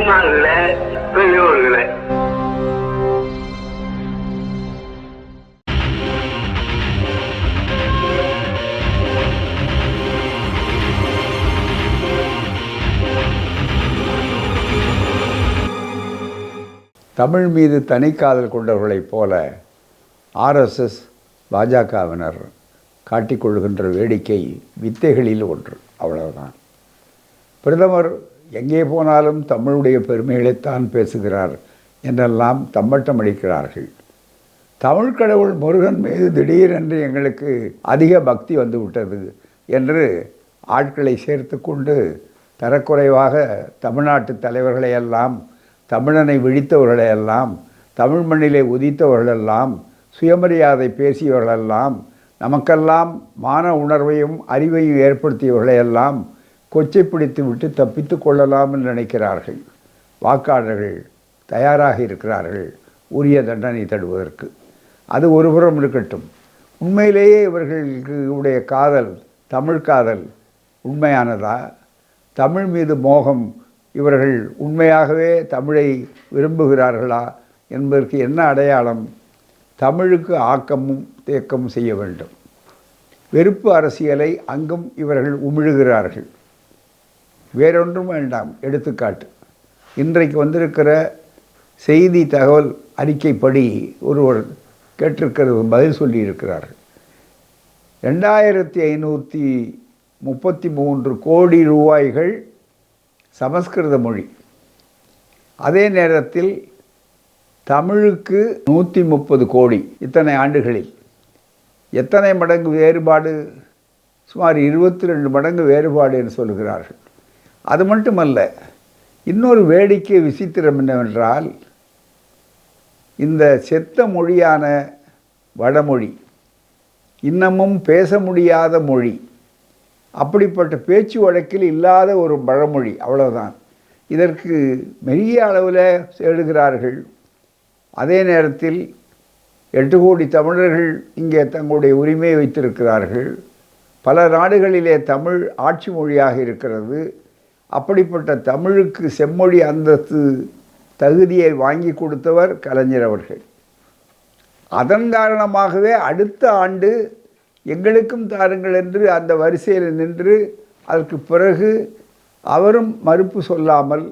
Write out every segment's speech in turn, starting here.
தாய்மார்களே பெரியோர்களே. தமிழ் மீது தனிக்காதல் கொண்டவர்களைப் போல ஆர்எஸ்எஸ் பாஜகவினர் காட்டிக்கொள்கின்ற வேடிக்கை வித்தைகளில் ஒன்று. அவ்வளவுதான். பிரதமர் எங்கே போனாலும் தமிழுடைய பெருமைகளைத்தான் பேசுகிறார் என்றெல்லாம் தம்மட்டம் அளிக்கிறார்கள். தமிழ் கடவுள் முருகன் மீது திடீரென்று எங்களுக்கு அதிக பக்தி வந்துவிட்டது என்று ஆட்களை சேர்த்து கொண்டு தரக்குறைவாக தமிழ்நாட்டு தலைவர்களையெல்லாம் தமிழனை விழித்தவர்களையெல்லாம் தமிழ் மண்ணிலே உதித்தவர்களெல்லாம் சுயமரியாதை பேசியவர்களெல்லாம் நமக்கெல்லாம் மான உணர்வையும் அறிவையும் ஏற்படுத்தியவர்களையெல்லாம் கொச்சை பிடித்து விட்டு தப்பித்து கொள்ளலாம் என்று நினைக்கிறார்கள். வாக்காளர்கள் தயாராக இருக்கிறார்கள் உரிய தண்டனை தடுவதற்கு. அது ஒருபுறம் இருக்கட்டும். உண்மையிலேயே இவர்களுக்கு உடைய காதல் தமிழ் காதல் உண்மையானதா? தமிழ் மீது மோகம் இவர்கள் உண்மையாகவே தமிழை விரும்புகிறார்களா என்பதற்கு என்ன அடையாளம்? தமிழுக்கு ஆக்கமும் தேக்கமும் செய்ய வேண்டும். வெறுப்பு அரசியலை அங்கும் இவர்கள் உமிழுகிறார்கள். வேறொன்றும் வேண்டாம். எடுத்துக்காட்டு. இன்றைக்கு வந்திருக்கிற செய்தி தகவல் அறிக்கைப்படி ஒருவர் கேட்டிருக்கிறது பதில் சொல்லியிருக்கிறார்கள். ரெண்டாயிரத்தி ஐநூற்றி முப்பத்தி மூன்று கோடி ரூபாய்கள் சமஸ்கிருத மொழி. அதே நேரத்தில் தமிழுக்கு நூற்றி முப்பது கோடி இத்தனை ஆண்டுகளில். எத்தனை மடங்கு வேறுபாடு? சுமார் இருபத்தி ரெண்டு மடங்கு வேறுபாடு என்று சொல்கிறார்கள். அது மட்டுமல்ல இன்னொரு வேடிக்கை விசித்திரம் என்னவென்றால் இந்த செத்த மொழியான வடமொழி இன்னமும் பேச முடியாத மொழி அப்படிப்பட்ட பேச்சு வழக்கில் இல்லாத ஒரு பழமொழி அவ்வளவுதான். இதற்கு மெரிய அளவில் தேடுகிறார்கள் அதே நேரத்தில் எட்டு கோடி தமிழர்கள் இங்கே தங்களுடைய உரிமையை வைத்திருக்கிறார்கள். பல நாடுகளிலே தமிழ் ஆட்சி மொழியாக இருக்கிறது. அப்படிப்பட்ட தமிழுக்கு செம்மொழி அந்தஸ்து தகுதியை வாங்கி கொடுத்தவர் கலைஞர் அவர்கள். அதன் காரணமாகவே அடுத்த ஆண்டு எங்களுக்கும் தாருங்கள் என்று அந்த வரிசையில் நின்று அதற்கு பிறகு அவரும் மறுப்பு சொல்லாமல்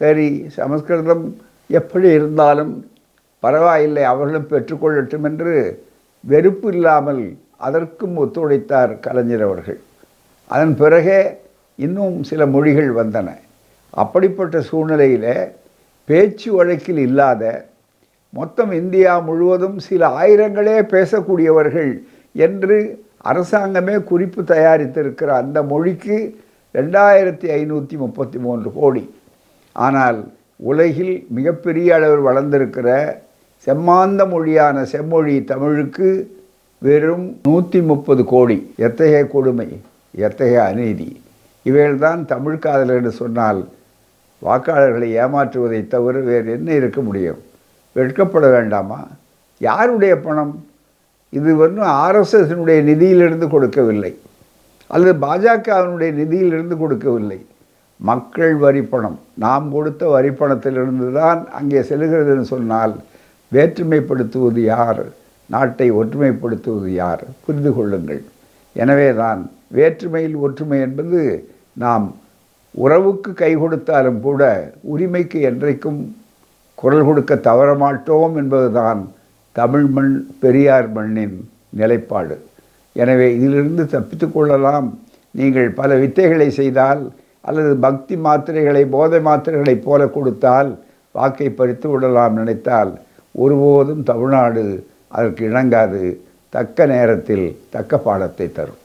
சரி சமஸ்கிருதம் எப்படி இருந்தாலும் பரவாயில்லை அவர்களும் பெற்றுக்கொள்ளட்டும் என்று வெறுப்பு இல்லாமல் அதற்கும் ஒத்துழைத்தார் கலைஞர் அவர்கள். அதன் பிறகே இன்னும் சில மொழிகள் வந்தன. அப்படிப்பட்ட சூழ்நிலையில் பேச்சு வழக்கில் இல்லாத மொத்தம் இந்தியா முழுவதும் சில ஆயிரங்களே பேசக்கூடியவர்கள் என்று அரசாங்கமே குறிப்பு தயாரித்திருக்கிற அந்த மொழிக்கு ரெண்டாயிரத்தி ஐநூற்றி முப்பத்தி மூன்று கோடி. ஆனால் உலகில் மிகப்பெரிய அளவில் வளர்ந்திருக்கிற செம்மாந்த மொழியான செம்மொழி தமிழுக்கு வெறும் நூற்றி முப்பது கோடி. எத்தகைய கொடுமை எத்தகைய அநீதி. இவைகள்தான் தமிழ் காதல் என்று சொன்னால் வாக்காளர்களை ஏமாற்றுவதை தவிர வேறு என்ன இருக்க முடியும்? வெட்கப்பட வேண்டாமா? யாருடைய பணம்? இது வந்து ஆர்எஸ்எஸ்னுடைய நிதியிலிருந்து கொடுக்கவில்லை. அல்லது பாஜகவினுடைய நிதியிலிருந்து கொடுக்கவில்லை. மக்கள் வரிப்பணம் நாம் கொடுத்த வரிப்பணத்திலிருந்து தான் அங்கே செல்கிறதுன்னு சொன்னால் வேற்றுமைப்படுத்துவது யார்? நாட்டை ஒற்றுமைப்படுத்துவது யார்? புரிந்து கொள்ளுங்கள். எனவே தான் வேற்றுமையில் ஒற்றுமை என்பது நாம் உறவுக்கு கை கொடுத்தாலும் கூட உரிமைக்கு என்றைக்கும் குரல் கொடுக்க தவறமாட்டோம் என்பதுதான் தமிழ் மண் பெரியார் மண்ணின் நிலைப்பாடு. எனவே இதிலிருந்து தப்பித்து கொள்ளலாம். நீங்கள் பல வித்தைகளை செய்தால் அல்லது பக்தி மாத்திரைகளை போதை மாத்திரைகளைப் போல கொடுத்தால் வாக்கை பறித்து விடலாம் நினைத்தால் ஒருபோதும் தமிழ்நாடு அதற்கு இணங்காது. தக்க நேரத்தில் தக்க பாடத்தை தரும்.